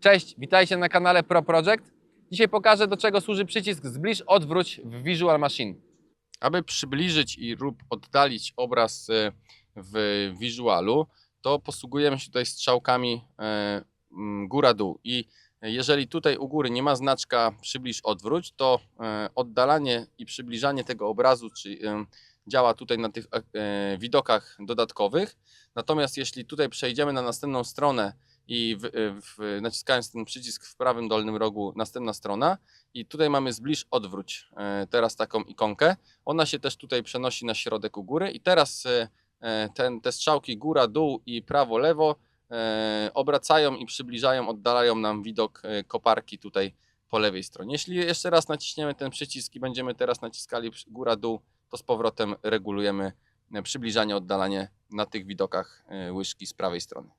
Cześć, witajcie na kanale Pro Project. Dzisiaj pokażę do czego służy przycisk zbliż, odwróć w Visual Machine. Aby przybliżyć i lub oddalić obraz e, w wizualu, to posługujemy się tutaj strzałkami e, góra-dół i jeżeli tutaj u góry nie ma znaczka przybliż, odwróć, to e, oddalanie i przybliżanie tego obrazu czy, działa tutaj na tych e, widokach dodatkowych. Natomiast jeśli tutaj przejdziemy na następną stronę i w, e, w, naciskając ten przycisk w prawym dolnym rogu następna strona i tutaj mamy zbliż, odwróć e, teraz taką ikonkę, ona się też tutaj przenosi na środek u góry i teraz e, e, ten, te strzałki góra, dół i prawo, lewo e, obracają i przybliżają, oddalają nam widok e, koparki tutaj po lewej stronie. Jeśli jeszcze raz naciśniemy ten przycisk i będziemy teraz naciskali góra, dół, to z powrotem regulujemy e, przybliżanie, oddalanie na tych widokach e, łyżki z prawej strony.